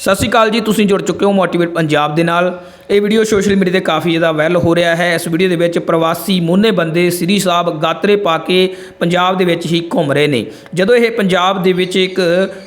ਸਤਿ ਸ਼੍ਰੀ ਅਕਾਲ ਜੀ, ਤੁਸੀਂ ਜੁੜ ਚੁੱਕੇ ਹੋ ਮੋਟੀਵੇਟ ਪੰਜਾਬ ਦੇ ਨਾਲ। ਇਹ ਵੀਡੀਓ ਸੋਸ਼ਲ ਮੀਡੀਆ ਤੇ ਕਾਫੀ ਜ਼ਿਆਦਾ ਵਾਇਰਲ ਹੋ ਰਿਹਾ ਹੈ। ਇਸ ਵੀਡੀਓ ਦੇ ਵਿੱਚ ਪ੍ਰਵਾਸੀ ਮੋਨੇ ਬੰਦੇ ਸ੍ਰੀ ਸਾਹਿਬ ਗਾਤਰੇ ਪਾ ਕੇ ਪੰਜਾਬ ਦੇ ਵਿੱਚ ਹੀ ਘੁੰਮ ਰਹੇ ਨੇ। ਜਦੋਂ ਇਹ ਪੰਜਾਬ ਦੇ ਵਿੱਚ ਇੱਕ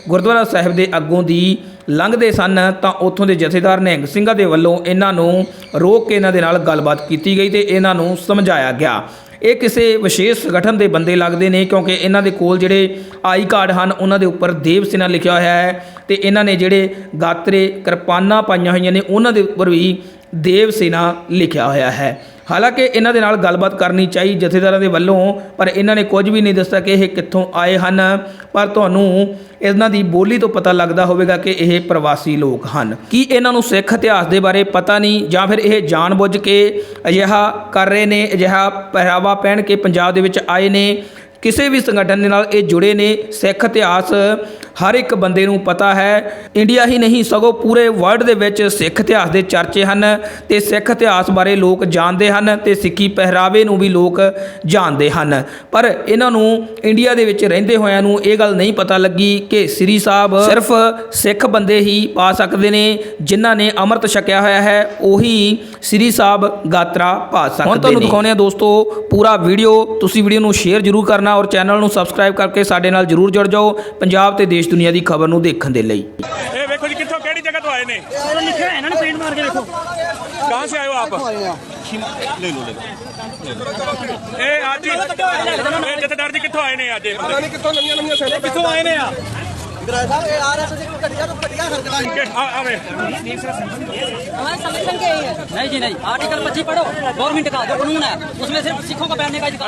ਗੁਰਦੁਆਰਾ ਸਾਹਿਬ ਦੇ ਅੱਗੋਂ ਦੀ ਲੰਘਦੇ ਸਨ ਤਾਂ ਉੱਥੋਂ ਦੇ ਜਥੇਦਾਰ ਨਿਹੰਗ ਸਿੰਘਾਂ ਦੇ ਵੱਲੋਂ ਇਹਨਾਂ ਨੂੰ ਰੋਕ ਕੇ ਇਹਨਾਂ ਦੇ ਨਾਲ ਗੱਲਬਾਤ ਕੀਤੀ ਗਈ ਤੇ ਇਹਨਾਂ ਨੂੰ ਸਮਝਾਇਆ ਗਿਆ। ਇਹ ਕਿਸੇ ਵਿਸ਼ੇਸ਼ ਸੰਗਠਨ ਦੇ ਬੰਦੇ ਲੱਗਦੇ ਨੇ ਕਿਉਂਕਿ ਇਹਨਾਂ ਦੇ ਕੋਲ ਜਿਹੜੇ ਆਈ ਕਾਰਡ ਹਨ, ਉਹਨਾਂ ਦੇ ਉੱਪਰ ਦੇਵ ਸੈਨਾ ਲਿਖਿਆ ਹੋਇਆ ਹੈ ਤੇ ਇਹਨਾਂ ਨੇ ਜਿਹੜੇ ਗਾਤਰੇ ਕਿਰਪਾਨਾਂ ਪਾਈਆਂ ਹੋਈਆਂ ਨੇ, ਉਹਨਾਂ ਦੇ ਉੱਪਰ ਵੀ ਦੇਵ ਸੈਨਾ ਲਿਖਿਆ ਹੋਇਆ ਹੈ। ਹਾਲਾਂਕਿ ਇਹਨਾਂ ਦੇ ਨਾਲ ਗੱਲਬਾਤ ਕਰਨੀ ਚਾਹੀ ਜਥੇਦਾਰਾਂ ਦੇ ਵੱਲੋਂ, ਪਰ ਇਹਨਾਂ ਨੇ ਕੁਝ ਵੀ ਨਹੀਂ ਦੱਸਿਆ ਕਿ ਇਹ ਕਿੱਥੋਂ ਆਏ ਹਨ। ਪਰ ਤੁਹਾਨੂੰ ਇਹਨਾਂ ਦੀ ਬੋਲੀ ਤੋਂ ਪਤਾ ਲੱਗਦਾ ਹੋਵੇਗਾ ਕਿ ਇਹ ਪ੍ਰਵਾਸੀ ਲੋਕ ਹਨ। ਕੀ ਇਹਨਾਂ ਨੂੰ ਸਿੱਖ ਇਤਿਹਾਸ ਦੇ ਬਾਰੇ ਪਤਾ ਨਹੀਂ, ਜਾਂ ਫਿਰ ਇਹ ਜਾਣਬੁੱਝ ਕੇ ਅਜਿਹਾ ਕਰ ਰਹੇ ਨੇ, ਅਜਿਹਾ ਪਹਿਰਾਵਾ ਪਹਿਨ ਕੇ ਪੰਜਾਬ ਦੇ ਵਿੱਚ ਆਏ ਨੇ? ਕਿਸੇ ਵੀ ਸੰਗਠਨ ਦੇ ਨਾਲ ਇਹ ਜੁੜੇ ਨੇ? ਸਿੱਖ ਇਤਿਹਾਸ ਹਰ ਇੱਕ ਬੰਦੇ ਨੂੰ ਪਤਾ ਹੈ। ਇੰਡੀਆ ਹੀ ਨਹੀਂ ਸਗੋਂ ਪੂਰੇ ਵਰਲਡ ਦੇ ਵਿੱਚ ਸਿੱਖ ਇਤਿਹਾਸ ਦੇ ਚਰਚੇ ਹਨ ਤੇ ਸਿੱਖ ਇਤਿਹਾਸ ਬਾਰੇ ਲੋਕ ਜਾਣਦੇ ਹਨ ਤੇ ਸਿੱਖੀ ਪਹਿਰਾਵੇ ਨੂੰ ਵੀ ਲੋਕ ਜਾਣਦੇ ਹਨ। ਪਰ ਇਹਨਾਂ ਨੂੰ ਇੰਡੀਆ ਦੇ ਵਿੱਚ ਰਹਿੰਦੇ ਹੋਇਆਂ ਨੂੰ ਇਹ ਗੱਲ ਨਹੀਂ ਪਤਾ ਲੱਗੀ ਕਿ ਸ੍ਰੀ ਸਾਹਿਬ ਸਿਰਫ ਸਿੱਖ ਬੰਦੇ ਹੀ ਪਾ ਸਕਦੇ ਨੇ ਜਿਨ੍ਹਾਂ ਨੇ ਅੰਮ੍ਰਿਤ ਛਕਿਆ ਹੋਇਆ ਹੈ ਉਹੀ ਸ੍ਰੀ ਸਾਹਿਬ ਗਾਤਰਾ ਪਾ ਸਕਦੇ ਨੇ ਹੁਣ ਤੁਹਾਨੂੰ ਦਿਖਾਉਂਦੇ ਆ ਦੋਸਤੋ ਪੂਰਾ ਵੀਡੀਓ ਤੁਸੀਂ ਵੀਡੀਓ ਨੂੰ ਸ਼ੇਅਰ ਜ਼ਰੂਰ ਕਰਨਾ ਔਰ ਚੈਨਲ ਨੂੰ ਸਬਸਕ੍ਰਾਈਬ ਕਰਕੇ ਸਾਡੇ ਨਾਲ ਜ਼ਰੂਰ ਜੁੜ ਜਾਓ। ਪੰਜਾਬ ਤੇ ਦੇਸ਼ ਦੁਨੀਆ ਦੀ ਖਬਰ ਨੂੰ ਦੇਖਣ ਦੇ ਲਈ ਇਹ ਵੇਖੋ ਜੀ ਕਿੱਥੋਂ ਕਿਹੜੀ ਜਗ੍ਹਾ ਤੋਂ ਆਏ ਨੇ ਇਹ ਲਿਖਿਆ ਹੈ ਇਹਨਾਂ ਨੇ ਪ੍ਰਿੰਟ ਮਾਰ ਕੇ ਦੇਖੋ ਕਹਾਂ ਸੇ ਆਏ ਹੋ ਆਪ ਇਹ ਅੱਜ ਇਹ ਜਥੇਦਾਰ ਜੀ ਕਿੱਥੋਂ ਆਏ ਨੇ ਅੱਜ ਇਹ ਬੰਦੇ? ਕਿੱਥੋਂ ਨਵੀਆਂ ਨਵੀਆਂ ਸੈਨਾ ਕਿੱਥੋਂ ਆਏ ਨੇ ਆ ਗਰਾਜ ਸਾਹਿਬ ਇਹ ਆ ਰਿਹਾ ਸੀ ਘਟੀਆ ਤੋਂ ਘਟੀਆ ਹਰਕਤਾਂ ਕਿ- ਆ ਆਵੇ हमारे संगठन के ही है नहीं जी नहीं आर्टिकल 25 पढ़ो गवर्नमेंट का जो कानून है उसमें सिर्फ सिखों को पहनने का अधिकार